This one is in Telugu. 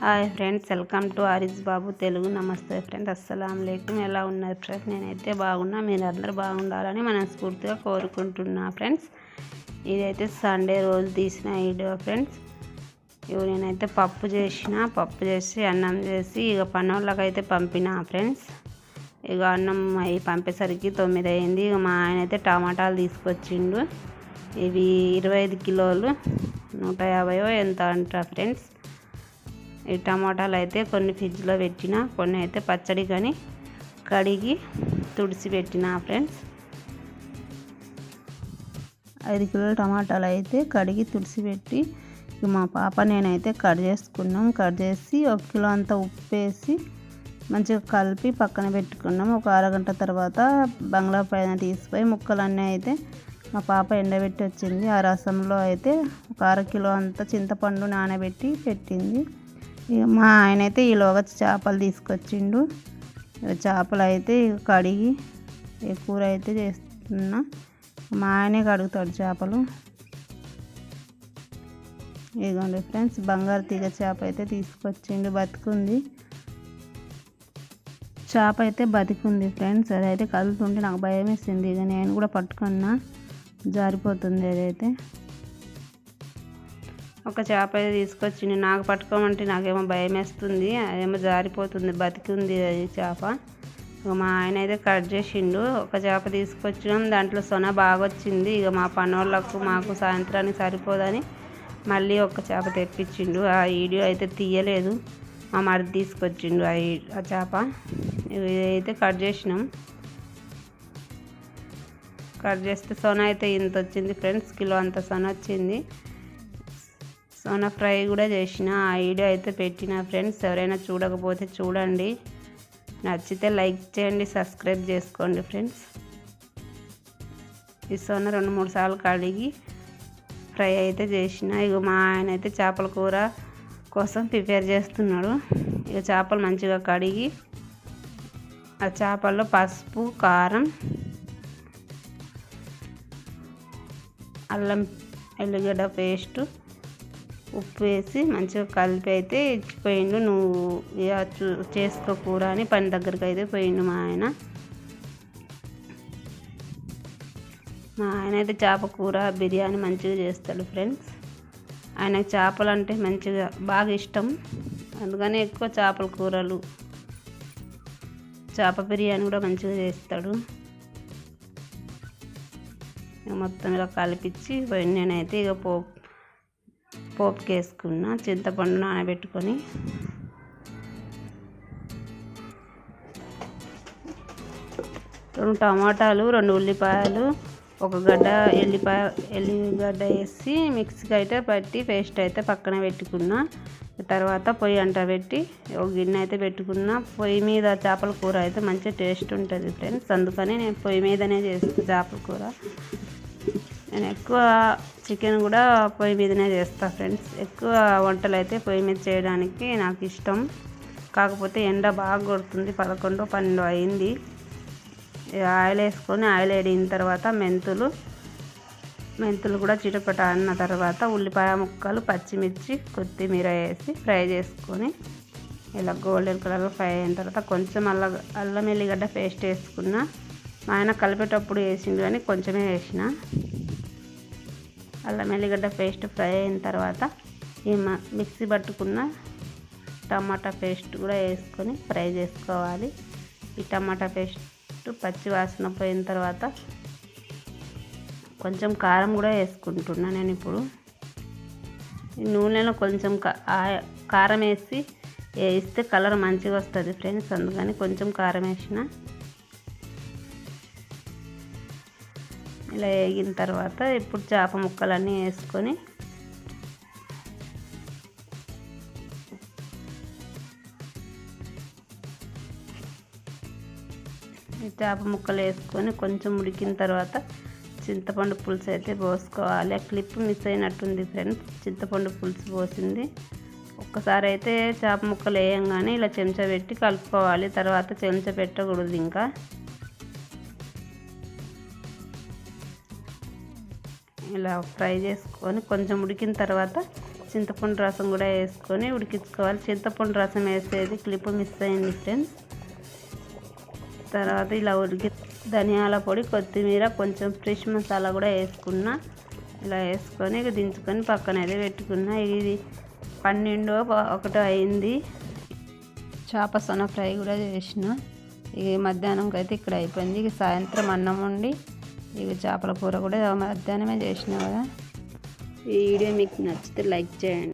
Hi friends welcome to Ariz Babu Telugu. నమస్తే ఫ్రెండ్స్ అస్సలం లేకుం ఎలా ఉన్నారు ఫ్రెండ్స్? నేనైతే బాగున్నా. మీరు అందరూ బాగుండాలని మనస్ఫూర్తిగా కోరుకుంటున్నా ఫ్రెండ్స్. ఇదైతే సండే రోజు తీసిన వీడియో ఫ్రెండ్స్. ఇవి నేనైతే పప్పు చేసిన. పప్పు చేసి అన్నం చేసి ఇక పనోళ్ళకైతే పంపిన ఫ్రెండ్స్. ఇక అన్నం అవి పంపేసరికి తొమ్మిది అయింది ఇక మా ఆయన అయితే టమాటాలు తీసుకొచ్చిండు. ఇవి ఇరవై ఐదు కిలోలు. నూట యాభైయో ఎంత అంట ఫ్రెండ్స్. ఈ టమాటాలు అయితే కొన్ని ఫ్రిడ్జ్లో పెట్టిన కొన్ని అయితే పచ్చడి కానీ కడిగి తుడిచి పెట్టిన ఫ్రెండ్స్. ఐదు కిలోల టమాటాలు అయితే కడిగి తుడిసి పెట్టి మా పాప నేనైతే కట్ చేసుకున్నాం. కట్ చేసి ఒక కిలో అంతా ఉప్పు వేసి మంచిగా కలిపి పక్కన పెట్టుకున్నాం. ఒక అరగంట తర్వాత బంగ్లా పైన తీసిపోయి ముక్కలన్నీ అయితే మా పాప ఎండబెట్టి వచ్చింది. ఆ రసంలో అయితే ఒక అర కిలో అంత చింతపండు నానబెట్టి పెట్టింది. ఇక మా ఆయన అయితే ఈలోగా చేపలు తీసుకొచ్చిండు. చేపలు అయితే కడిగి కూర అయితే చేస్తున్నా. మా ఆయనే కడుగుతాడు చేపలు. ఇదిగోండి ఫ్రెండ్స్ బంగారు తీగ చేప అయితే తీసుకొచ్చిండు బతుకుంది. చేప అయితే బతికుంది ఫ్రెండ్స్ అదైతే కదులుతుంటే నాకు భయం వేసింది ఇక నేను కూడా పట్టుకున్నా జారిపోతుంది అదైతే. ఒక చేప అయితే తీసుకొచ్చింది నాకు పట్టుకోమంటే నాకేమో భయం వేస్తుంది అదేమో జారిపోతుంది బతికింది అది చేప. మా ఆయన అయితే కట్ చేసిండు ఒక చేప తీసుకొచ్చినాం దాంట్లో సొన బాగా వచ్చింది ఇక మా పనోళ్ళకు మాకు సాయంత్రానికి సరిపోదని మళ్ళీ ఒక చేప తెప్పించిండు ఆ వీడియో అయితే తీయలేదు మా మరిది తీసుకొచ్చిండు ఆ చేప. ఇదైతే కట్ చేసినాం. కట్ చేస్తే సొన అయితే ఇంత వచ్చింది ఫ్రెండ్స్ కిలో అంత సొన వచ్చింది. సోన ఫ్రై కూడా చేసిన. ఆ వీడియో అయితే పెట్టిన ఫ్రెండ్స్. ఎవరైనా చూడకపోతే చూడండి. నచ్చితే లైక్ చేయండి సబ్స్క్రైబ్ చేసుకోండి ఫ్రెండ్స్. ఈ సోన రెండు మూడు సార్లు కడిగి ఫ్రై అయితే చేసిన. ఇక మా ఆయన అయితే చేపల కూర కోసం ప్రిపేర్ చేస్తున్నాడు. ఇక చేపలు మంచిగా కడిగి ఆ చేపల్లో పసుపు కారం అల్లం ఎల్లిగడ్డ పేస్టు ఉప్పు వేసి మంచిగా కలిపి అయితే ఇచ్చిపోయిండు నువ్వు చేసుకో కూర అని పని దగ్గరికి అయితే పోయిండు మా ఆయన. మా ఆయన అయితే చేప కూర బిర్యానీ మంచిగా చేస్తాడు ఫ్రెండ్స్. ఆయనకు చేపలు అంటే మంచిగా బాగా ఇష్టం. అందుకని ఎక్కువ చేపల కూరలు చేప బిర్యానీ కూడా మంచిగా చేస్తాడు. మొత్తం ఇలా కలిపించి నేనైతే ఇక పో పోపుకి వేసుకున్న చింతపండు నానబెట్టుకొని రెండు టమాటాలు రెండు ఉల్లిపాయలు ఒక గడ్డ ఎల్లిపాయ ఎల్లిగడ్డ వేసి మిక్సీకి అయితే పట్టి పేస్ట్ అయితే పక్కన పెట్టుకున్న. తర్వాత పొయ్యి అంట పెట్టి ఒక గిన్నె అయితే పెట్టుకున్న. పొయ్యి మీద చేపల కూర అయితే మంచి టేస్ట్ ఉంటుంది ఫ్రెండ్స్. అందుకని నేను పొయ్యి మీదనే చేస్తాను చేపల కూర. నేను ఎక్కువ చికెన్ కూడా పొయ్యి మీదనే చేస్తాను ఫ్రెండ్స్ ఎక్కువ వంటలు అయితే పొయ్యి మీద చేయడానికి నాకు ఇష్టం. కాకపోతే ఎండ బాగా కొడుతుంది పదకొండు పన్నెండు అయింది. ఆయిల్ వేసుకొని ఆయిల్ వేడిన తర్వాత మెంతులు మెంతులు కూడా చిటపట అన్న తర్వాత ఉల్లిపాయ ముక్కలు పచ్చిమిర్చి కొత్తిమీర వేసి ఫ్రై చేసుకొని ఇలా గోల్డెన్ కలర్లో ఫ్రై అయిన తర్వాత కొంచెం అల్ల అల్లం ఎల్లిగడ్డ పేస్ట్ వేసుకున్న. మా ఆయన కలిపేటప్పుడు వేసిండు కానీ కొంచెమే వేసిన. అల్లం ఎల్లిగడ్డ పేస్ట్ ఫ్రై అయిన తర్వాత ఈ మిక్సీ పట్టుకున్న టమాటా పేస్ట్ కూడా వేసుకొని ఫ్రై చేసుకోవాలి. ఈ టమాటా పేస్ట్ పచ్చి వాసన పోయిన తర్వాత కొంచెం కారం కూడా వేసుకుంటున్నా నేను ఇప్పుడు. నూనెలో కొంచెం కారం వేసి వేస్తే కలర్ మంచిగా వస్తుంది ఫ్రెండ్స్ అందుకని కొంచెం కారం వేసిన ఇలా వేగిన తర్వాత ఇప్పుడు చేప ముక్కలన్నీ వేసుకొని చేప ముక్కలు వేసుకొని కొంచెం ఉడికిన తర్వాత చింతపండు పులుసు అయితే పోసుకోవాలి. ఆ క్లిప్ మిస్ అయినట్టుంది ఫ్రెండ్స్. చింతపండు పులుసు పోసింది. ఒక్కసారి అయితే చేప ముక్కలు వేయంగానే ఇలా చెంచా పెట్టి కలుపుకోవాలి. తర్వాత చెంచా పెట్టకూడదు ఇంకా. ఇలా ఫ్రై చేసుకొని కొంచెం ఉడికిన తర్వాత చింతపండు రసం కూడా వేసుకొని ఉడికించుకోవాలి. చింతపండు రసం వేసేది క్లిప్ మిస్ అయింది ఫ్రెండ్స్ తర్వాత ఇలా ఉడికి ధనియాల పొడి కొత్తిమీర కొంచెం ఫ్రెష్ మసాలా కూడా వేసుకున్నా ఇలా వేసుకొని ఇక దించుకొని పక్కన అయితే పెట్టుకున్నా. ఇది పన్నెండు ఒకటో అయింది. చేప సొన ఫ్రై కూడా చేసిన. ఇక మధ్యాహ్నంకి అయితే ఇక్కడ అయిపోయింది. ఇక సాయంత్రం అన్నం వండి ఇవి చేపల కూర కూడా మధ్యాహ్నమే చేసినావు కదా? ఈ వీడియో మీకు నచ్చితే లైక్ చేయండి.